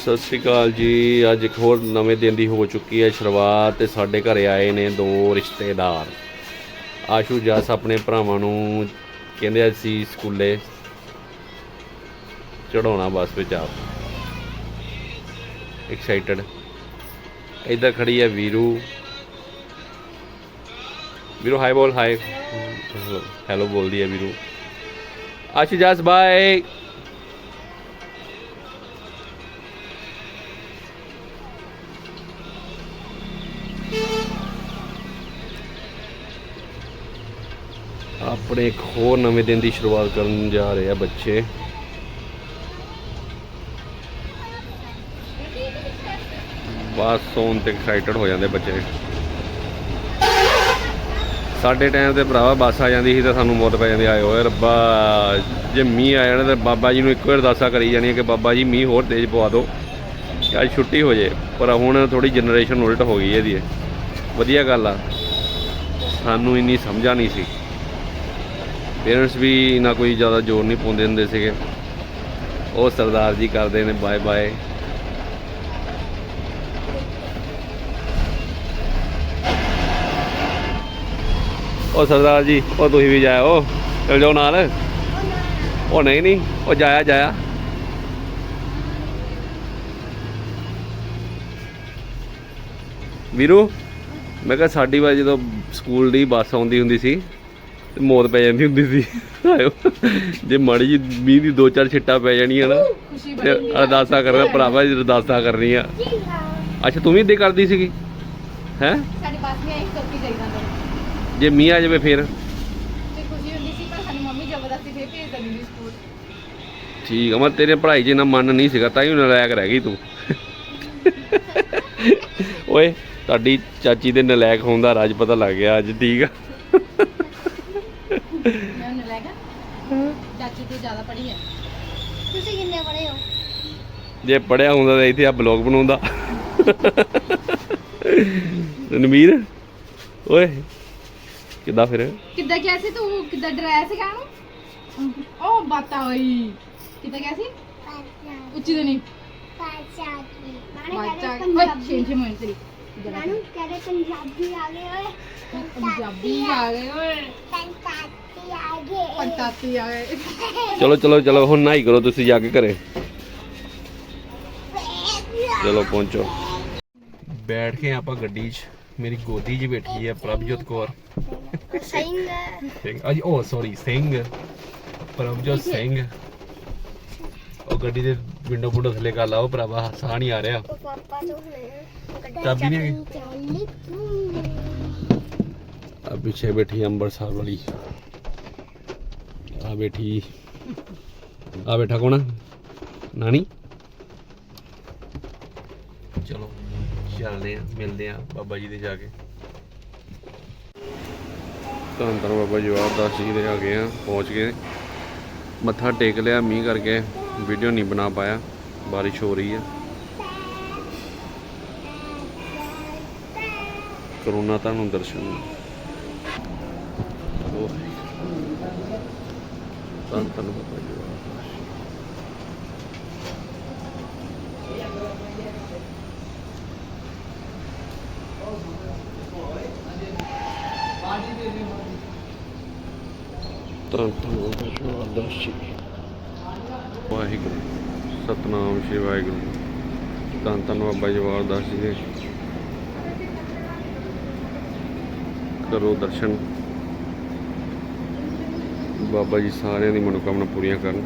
ਸਤਿ ਸ਼੍ਰੀ ਅਕਾਲ ਜੀ। ਅੱਜ ਇੱਕ ਹੋਰ ਨਵੇਂ ਦਿਨ ਦੀ ਹੋ ਚੁੱਕੀ ਹੈ ਸ਼ੁਰੂਆਤ ਤੇ ਸਾਡੇ ਘਰੇ ਆਏ ਨੇ ਦੋ ਰਿਸ਼ਤੇਦਾਰ। ਆਸ਼ੂ ਜਸ ਆਪਣੇ ਭਰਾਵਾਂ ਨੂੰ ਕਹਿੰਦੇ ਅਸੀਂ ਸਕੂਲੇ ਚੜਾਉਣਾ ਬੱਸ ਵਿੱਚ ਆਪ। ਐਕਸਾਈਟਡ ਇੱਧਰ ਖੜੀ ਹੈ ਵੀਰੂ। ਵੀਰੂ ਹਾਈ ਬੋਲ ਹਾਈ ਹੈਲੋ ਬੋਲਦੀ ਹੈ ਵੀਰੂ। ਆਸ਼ੂ ਜਸ ਬਾਏ ਆਪਣੇ ਇੱਕ ਹੋਰ ਨਵੇਂ ਦਿਨ ਦੀ ਸ਼ੁਰੂਆਤ ਕਰਨ ਜਾ ਰਹੇ ਆ ਬੱਚੇ। ਬਸ ਸੌਣ ਤੇ ਐਕਸਾਈਟਡ ਹੋ ਜਾਂਦੇ ਬੱਚੇ। ਸਾਡੇ ਟਾਈਮ ਤੇ ਭਰਾਵਾ ਬੱਸ ਆ ਜਾਂਦੀ ਸੀ ਤਾਂ ਸਾਨੂੰ ਮੌਤ ਪੈ ਜਾਂਦੀ। ਆਏ ਓਏ ਰੱਬਾ, ਜੇ ਮੀਂਹ ਆ ਜਾਣਾ ਤਾਂ ਬਾਬਾ ਜੀ ਨੂੰ ਇੱਕ ਵਾਰ ਅਰਦਾਸਾਂ ਕਰੀ ਜਾਣੀ ਕਿ ਬਾਬਾ ਜੀ ਮੀਂਹ ਹੋਰ ਤੇਜ਼ ਪਵਾ ਦਿਓ। ਅੱਜ ਛੁੱਟੀ ਹੋ ਜੇ, ਪਰ ਹੁਣ ਥੋੜੀ ਜਨਰੇਸ਼ਨ ਉਲਟ ਹੋ ਗਈ ਇਹਦੀ। ਵਧੀਆ ਗੱਲ ਆ। ਸਾਨੂੰ ਇੰਨੀ ਸਮਝਾ ਨਹੀਂ ਸੀ। ਪੇਰੈਂਟਸ ਵੀ ਨਾ ਕੋਈ ਜ਼ਿਆਦਾ ਜ਼ੋਰ ਨਹੀਂ ਪਾਉਂਦੇ ਹੁੰਦੇ ਸੀਗੇ। ਉਹ ਸਰਦਾਰ ਜੀ ਕਰਦੇ ਨੇ ਬਾਏ ਬਾਏ ਉਹ ਸਰਦਾਰ ਜੀ, ਉਹ ਤੁਸੀਂ ਵੀ ਜਾਇਓ। ਚਲ ਜਾਓ ਨਾਲ। ਉਹ ਨਹੀਂ ਨਹੀਂ, ਉਹ ਜਾਇਆ ਜਾਇਆ। ਵੀਰੂ, ਮੈਂ ਕਿਹਾ ਸਾਡੀ ਵਾਰ ਜਦੋਂ ਸਕੂਲ ਦੀ ਬੱਸ ਆਉਂਦੀ ਹੁੰਦੀ ਸੀ ਤੇ ਮੌਤ ਪੈ ਜਾਂਦੀ ਹੁੰਦੀ ਸੀ। ਆਇਓ। ਜੇ ਮਾੜੀ ਜੀ ਮੀਂਹ ਦੀ ਦੋ ਚਾਰ ਛਿੱਟਾਂ ਪੈ ਜਾਣੀਆਂ ਨਾ ਤੇ ਅਰਦਾਸਾਂ ਕਰਨਾ ਭਰਾਵਾ ਜੀ ਅਰਦਾਸਾਂ ਕਰਨੀਆਂ। ਅੱਛਾ ਤੂੰ ਵੀ ਇਦਾਂ ਕਰਦੀ ਸੀਗੀ? ਹੈ? ਸਾਡੀ ਬੱਸ ਵੀ ਇੱਕ ਤੁਰਕੀ ਜਾਈਦਾ ਜੇ ਮੀਂਹ ਆ ਜਾਵੇ ਫੇਰ? ਤੇ ਖੁਸ਼ੀ ਹੁੰਦੀ ਸੀ ਪਰ ਸਾਡੀ ਮੰਮੀ ਜ਼ਬਰਦਸਤੀ ਫੇਰ ਭੇਜ ਦਿੰਦੀ ਸੀ ਸਕੂਲ। ਠੀਕ ਆ ਮੈਂ ਤੇਰੇ ਪੜ੍ਹਾਈ 'ਚ ਇੰਨਾ ਮਨ ਨਹੀਂ ਸੀਗਾ ਤਾਂ ਹੀ ਨਲਾਇਕ ਰਹਿ ਗਈ ਤੂੰ। ਓਏ ਤੁਹਾਡੀ ਚਾਚੀ ਦੇ ਨਲਾਇਕ ਹੋਣ ਦਾ ਰਾਜ ਪਤਾ ਲੱਗ ਗਿਆ ਅੱਜ ਠੀਕ ਆ ਮੈਂ ਉਹਨੂੰ ਲੈ ਗਿਆ ਚਾਚੀ ਤੋਂ ਜ਼ਿਆਦਾ ਪੜ੍ਹੀ ਹੈ। ਤੁਸੀਂ ਕਿੰਨੇ ਪੜ੍ਹੇ ਹੋ? ਜੇ ਪੜਿਆ ਹੁੰਦਾ ਤਾਂ ਇੱਥੇ ਆ ਬਲੌਗ ਬਣਾਉਂਦਾ। ਨਮੀਰ ਓਏ ਕਿੱਦਾਂ ਫਿਰ? ਕਿੱਦਾਂ ਕਿਹਾ ਸੀ ਤੂੰ? ਕਿੱਦਾਂ ਡਰਾਇਆ ਸੀ ਕਾਹਨੂੰ ਉਹ ਬਾਤਾ ਹੋਈ ਕਿੱਦਾਂ ਕਿਹਾ ਸੀ? ਉੱਚੀ ਤੋਂ ਨਹੀਂ। ਬਾਚਾ ਓਏ ਛੇ ਮਿੰਟ ਤੇਰੀ। ਨਾਨੂ ਕਹਿੰਦੇ ਪੰਜਾਬੀ ਆ ਗਏ ਓਏ। ਪੰਜਾਬੀ ਆ ਗਏ ਓਏ। ਪੰਜਾਬੀ ਪੰਤਾਤੀ ਆ ਗਏ। ਚਲੋ ਚਲੋ ਚਲੋ ਹੁਣ ਨਹਾਈ ਕਰੋ ਤੁਸੀਂ ਜਾ ਕੇ ਘਰੇ। ਚਲੋ ਪਹੁੰਚੋ। ਬੈਠ ਕੇ ਆਪਾਂ ਗੱਡੀ 'ਚ ਮੇਰੀ ਗੋਦੀ 'ਚ ਬੈਠੀ ਹੈ ਪ੍ਰਭਜੋਤ ਕੌਰ। ਸਿੰਘ ਅਜੀ ਉਹ ਸੌਰੀ ਸਿੰਘ ਪ੍ਰਭਜੋਤ ਸਿੰਘ ਉਹ ਗੱਡੀ ਦੇ ਵਿੰਡੋ ਵਿੰਡੋ ਥੱਲੇ ਕਰ ਲਾਓ ਭਰਾਵਾ ਸਾਹ ਨਹੀਂ ਆ ਰਿਹਾ। ਪਾਪਾ ਤੋਂ ਹੁਣੇ ਚਾਬੀ ਨਹੀਂ ਹੈਗੀ। ਚਾਲੀ ਤੂੰ। ਆ ਪਿੱਛੇ ਬੈਠੀ ਅੰਬਰਸਰ ਵਾਲੀ। ਆ ਬੈਠੀ। ਆ ਬੈਠਾ ਕੌਣ? ਨਾਨੀ? ਚਲੋ ਚੱਲਦੇ ਆ ਮਿਲਦੇ ਆ ਬਾਬਾ ਜੀ ਦੇ ਜਾ ਕੇ। ਧੰਨ ਧੰਨ ਬਾਬਾ ਜਵਾਬ ਦਾਸ ਜੀ ਦੇ ਆ ਗਏ ਆ ਪਹੁੰਚ ਗਏ। ਮੱਥਾ ਟੇਕ ਲਿਆ ਮੀਂਹ ਕਰਕੇ ਵੀਡੀਓ ਨਹੀਂ ਬਣਾ ਪਾਇਆ ਬਾਰਿਸ਼ ਹੋ ਰਹੀ ਆ। ਕਰੋਨਾ ਤੁਹਾਨੂੰ ਦਰਸ਼ਨ ਧੰਨ ਧੰਨ ਬਾਬਾ ਜਵਾਬ ਦਾਸ ਜੀ। ਧੰਨ ਧੰਨ ਵਾਹਿਗੁਰੂ ਸਤਨਾਮ ਸ਼੍ਰੀ ਵਾਹਿਗੁਰੂ ਧੰਨ ਧੰਨ ਬਾਬਾ ਜਵਾਬ ਦਾਸ ਜੀ ਦੇ ਕਰੋ ਦਰਸ਼ਨ ਬਾਬਾ ਜੀ ਸਾਰਿਆਂ ਦੀ ਮਨੋਕਾਮਨਾ ਪੂਰੀਆਂ ਕਰਨ।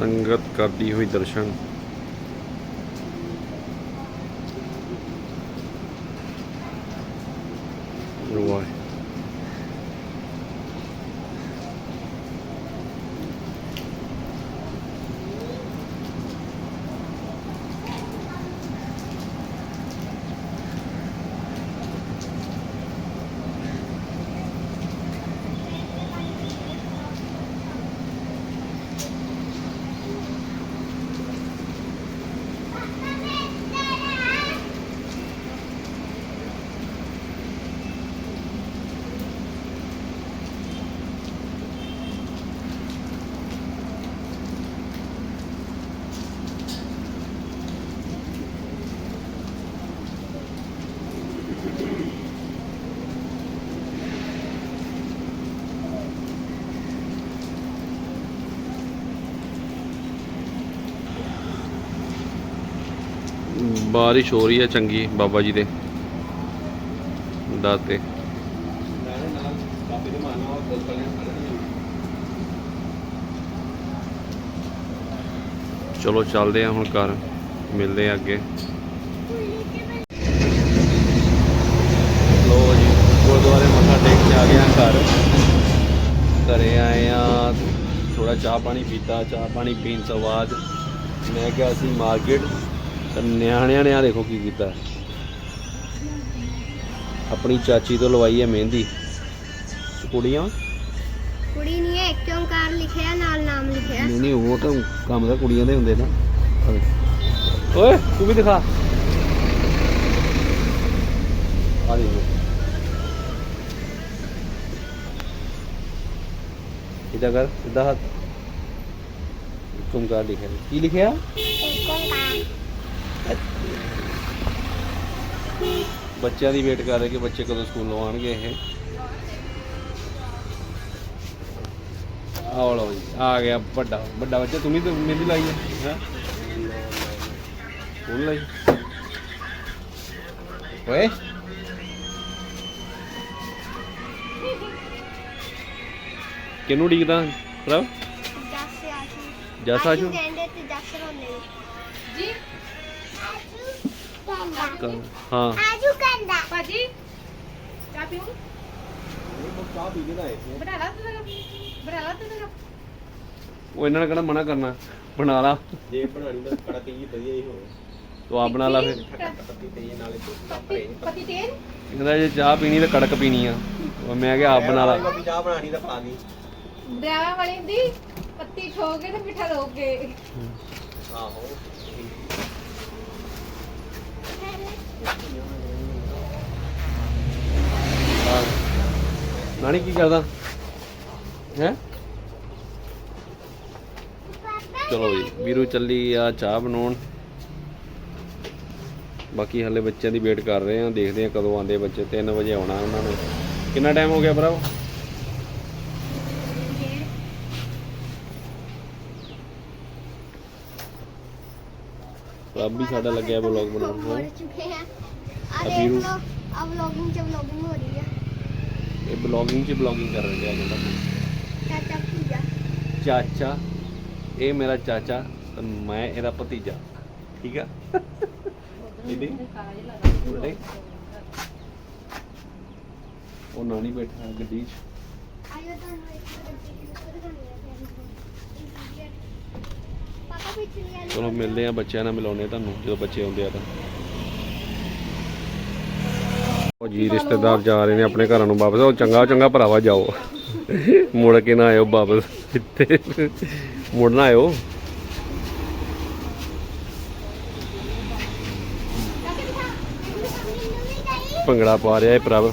ਸੰਗਤ ਕਰਦੀ ਹੋਈ ਦਰਸ਼ਨ। ਬਾਰਿਸ਼ ਹੋ ਰਹੀ ਹੈ ਚੰਗੀ, ਬਾਬਾ ਜੀ ਦੇ। ਦਾਤੇ ਚਲੋ ਚੱਲਦੇ ਆ ਹੁਣ ਘਰ, ਮਿਲਦੇ ਆ ਅੱਗੇ। ਲੋ ਜੀ, ਗੁਰਦੁਆਰੇ ਮੱਥਾ ਟੇਕ ਕੇ ਆ ਗਏ ਆ ਘਰ। ਘਰੇ ਆਏ ਆ ਥੋੜਾ ਚਾਹ ਪਾਣੀ ਪੀਤਾ, ਚਾਹ ਪਾਣੀ ਪੀਣ ਤੋਂ ਬਾਅਦ ਮੈਂ ਗਿਆ ਸੀ ਮਾਰਕੀਟ ਤੇ ਨਿਆਣਿਆਂ ਨੇ ਆ ਦੇਖੋ ਕੀ ਕੀਤਾ। ਆਪਣੀ ਚਾਚੀ ਤੋਂ ਲਵਾਈ ਹੈ ਮਹਿੰਦੀ। ਤੇ ਕੁੜੀਆਂ? ਕੁੜੀ ਨਹੀਂ ਹੈ ਇੱਕ ਓਂਕਾਰ ਲਿਖਿਆ ਨਾਲ ਨਾਮ ਲਿਖਿਆ। ਨਹੀਂ ਨਹੀਂ ਉਹ ਤਾਂ ਕੰਮ ਤਾਂ ਕੁੜੀਆਂ ਦੇ ਹੁੰਦੇ ਨਾ। ਆ ਦੇਖ। ਓਏ ਤੂੰ ਵੀ ਦਿਖਾ। ਆ ਦੇਖੋ ਇਦਾਂ ਕਰ ਇਦਾਂ ਹੱਥ। ਤੁਮਕਾਰ ਲਿਖਿਆ। ਕੀ ਲਿਖਿਆ? ਇੱਕ ਓਂਕਾਰ। ਬੱਚਿਆਂ ਦੀ ਵੇਟ ਕਰ ਰਹੇ ਕਿ ਬੱਚੇ ਕਦੋਂ ਸਕੂਲੋਂ ਆਣਗੇ ਇਹ। ਆਓ ਲਓ ਜੀ ਆ ਗਿਆ ਵੱਡਾ ਵੱਡਾ ਬੱਚਾ ਤੂੰ ਵੀ ਤਾਂ ਮਹਿੰਦੀ ਲਾਈ ਹੈ ਹੈ? ਹੁਣ ਲਾਈ। ਓਏ। ਕਿਹਨੂੰ ਡੀਕਦਾ ਪ੍ਰਭ? ਜੱਸ ਆਸ਼ੂ। ਜੱਸ ਆਸ਼ੂ? ਕਹਿੰਦੇ ਤੇ ਜੱਸ ਰੋਂਦੇ ਜੀ। ਹਾਂ। ਭਾਜੀ ਚਾਹ ਪੀਓ। ਚਾਹ ਪੀ ਕੇ ਆਏ ਬਣਾ ਲਾ ਤੂੰ ਜਰਾ ਬਣਾ ਲਾ ਤੂੰ ਜਰਾ ਉਹ ਇਹਨਾਂ ਨੇ ਕਿਹੜਾ ਮਨਾ ਕਰਨਾ? ਬਣਾ ਲਾ। ਜੇ ਬਣਾਣੀ ਤਾਂ ਕੜਾ ਤੀ ਵਧੀਆ ਹੀ ਹੋਵੇ। ਤੂੰ ਆਪ ਬਣਾ ਲਾ ਫਿਰ। ਪੱਤੀ ਤੇ ਨਾਲੇ ਪਤੀ ਪਤੀ। ਤੇਲ? ਕਹਿੰਦਾ ਜੇ ਚਾਹ ਪੀਣੀ ਤਾਂ ਕੜਕ ਪੀਣੀ ਆ। ਉਹ ਮੈਂ ਕਿਹਾ ਆਪ ਬਣਾ ਲਾ। ਚਾਹ ਬਣਾਣੀ ਤਾਂ ਪਾ ਦੀ। ਡਰਾਵਾ ਵਾਲੀ ਦੀ ਪੱਤੀ ਠੋਕ ਕੇ ਤੇ ਮਿੱਠਾ ਕੇ। ਆਹੋ। ਨਾਨੀ, ਕੀ ਕਰਦਾ? ਹੈ? ਚਲੋ ਜੀ, ਵੀਰੂ ਚੱਲੀ ਆ ਚਾਹ ਬਣਾਉਣ। ਬਾਕੀ ਹਲੇ ਬੱਚਿਆਂ ਦੀ ਵੇਟ ਕਰ ਰਹੇ ਆ ਦੇਖਦੇ ਆ ਕਦੋਂ ਆਉਂਦੇ ਬੱਚੇ। 3 ਵਜੇ ਆਉਣਾ ਉਹਨਾਂ ਨੇ। ਕਿੰਨਾ ਟਾਈਮ ਹੋ ਗਿਆ ਭਰਾ ਰੱਬ ਵੀ ਸਾਡਾ ਲੱਗਿਆ ਵਲੌਗ ਬਣਾਉਣ ਹੋ ਨੂੰ ਚੁੱਕੇ ਆ। ਆ ਦੇਖ ਵਲੋਗਿੰਗ ਚ ਵਲੋਗਿੰਗ ਹੋ ਰਹੀ ਆ। ਇਹ ਬਲੌਗਿੰਗ 'ਚ ਬਲੌਗਿੰਗ ਕਰ ਰਹੇ ਆ ਕਹਿੰਦਾ ਚਾਚਾ ਪੂਜਾ ਚਾਚਾ ਇਹ ਮੇਰਾ ਚਾਚਾ ਤੇ ਮੈਂ ਇਹਦਾ ਭਤੀਜਾ। ਠੀਕ ਆ? ਇਹਦੇ ਉਲਟੇ ਉਹ ਨਾਨੀ ਬੈਠਾ ਗੱਡੀ 'ਚ। ਆਇਓ ਤਾਂ ਪਾਪਾ ਪਿੱਛੇ ਆ। ਚਲੋ ਮਿਲਦੇ ਆ ਬੱਚਿਆਂ ਨਾਲ ਮਿਲਾਉਣੇ ਤੁਹਾਨੂੰ, ਜਦੋਂ ਬੱਚੇ ਆਉਂਦੇ ਆ ਤਾਂ। ਉਹ ਜੀ ਰਿਸ਼ਤੇਦਾਰ ਜਾ ਰਹੇ ਨੇ ਆਪਣੇ ਘਰਾਂ ਨੂੰ ਵਾਪਸ, ਉਹ ਚੰਗਾ ਚੰਗਾ ਭਰਾਵਾ ਜਾਓ। ਮੁੜ ਕੇ ਨਾ ਆਇਓ ਵਾਪਸ ਇੱਥੇ। ਮੁੜ ਨਾ ਆਇਓ। ਭੰਗੜਾ ਪਾ ਰਿਹਾ ਇਹ ਪ੍ਰਭ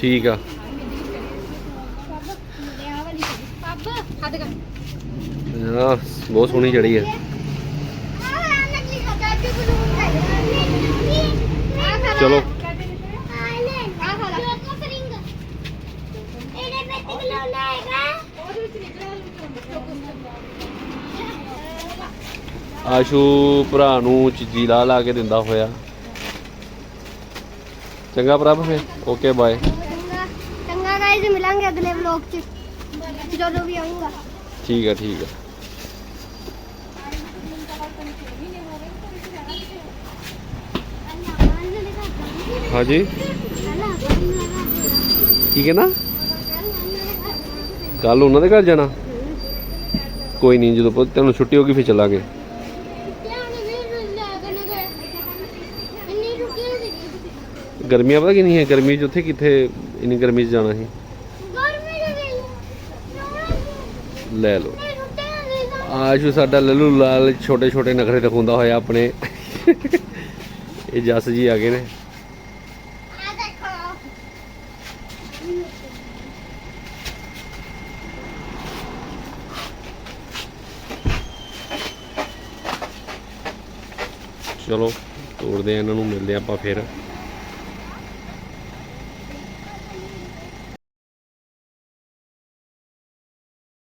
ਠੀਕ ਆ ਪਾਪਾ ਹੱਥ ਕਰ ਆ ਬਹੁਤ ਸੋਹਣੀ ਚੜੀ ਹੈ ਚਲੋ। ਆਸ਼ੂ ਭਰਾ ਨੂੰ ਚੀਜ਼ੀ ਲਾ ਲਾ ਕੇ ਦਿੰਦਾ ਹੋਇਆ। ਚੰਗਾ ਪ੍ਰਭ ਫੇ ਓਕੇ ਬਾਏ ਚੰਗਾ। ਗਾਇਸ ਮਿਲਾਂਗੇ ਅਗਲੇ ਵਲੌਗ ਚ। ਜਦੋਂ ਵੀ ਆਉਂਗਾ ਠੀਕ ਆ ਠੀਕ ਆ। ਹਾਂਜੀ। ਕੀ ਕਹਿਣਾ? ਕੱਲ ਉਹਨਾਂ ਦੇ ਘਰ ਜਾਣਾ? ਕੋਈ ਨਹੀਂ, ਜਦੋਂ ਪੁੱਤ ਤੈਨੂੰ ਛੁੱਟੀ ਹੋਗੀ ਫਿਰ ਚੱਲਾਂਗੇ। ਗਰਮੀਆਂ ਪਤਾ ਕਿੰਨੀ ਹੈ? ਗਰਮੀ 'ਚ ਉੱਥੇ ਕਿੱਥੇ ਇੰਨੀ ਗਰਮੀ 'ਚ ਜਾਣਾ ਸੀ? ਲੈ ਲਓ। ਆਸ਼ੂ ਸਾਡਾ ਲੱਲੂ ਲਾਲ ਛੋਟੇ ਛੋਟੇ ਨਖਰੇ ਦਿਖਾਉਂਦਾ ਹੋਇਆ ਆਪਣੇ। ਇਹ ਜੱਸ ਜੀ ਆ ਗਏ ਨੇ। ਚਲੋ ਤੋੜਦੇ ਆ ਇਹਨਾਂ ਨੂੰ ਮਿਲਦੇ ਆ ਆਪਾਂ ਫਿਰ।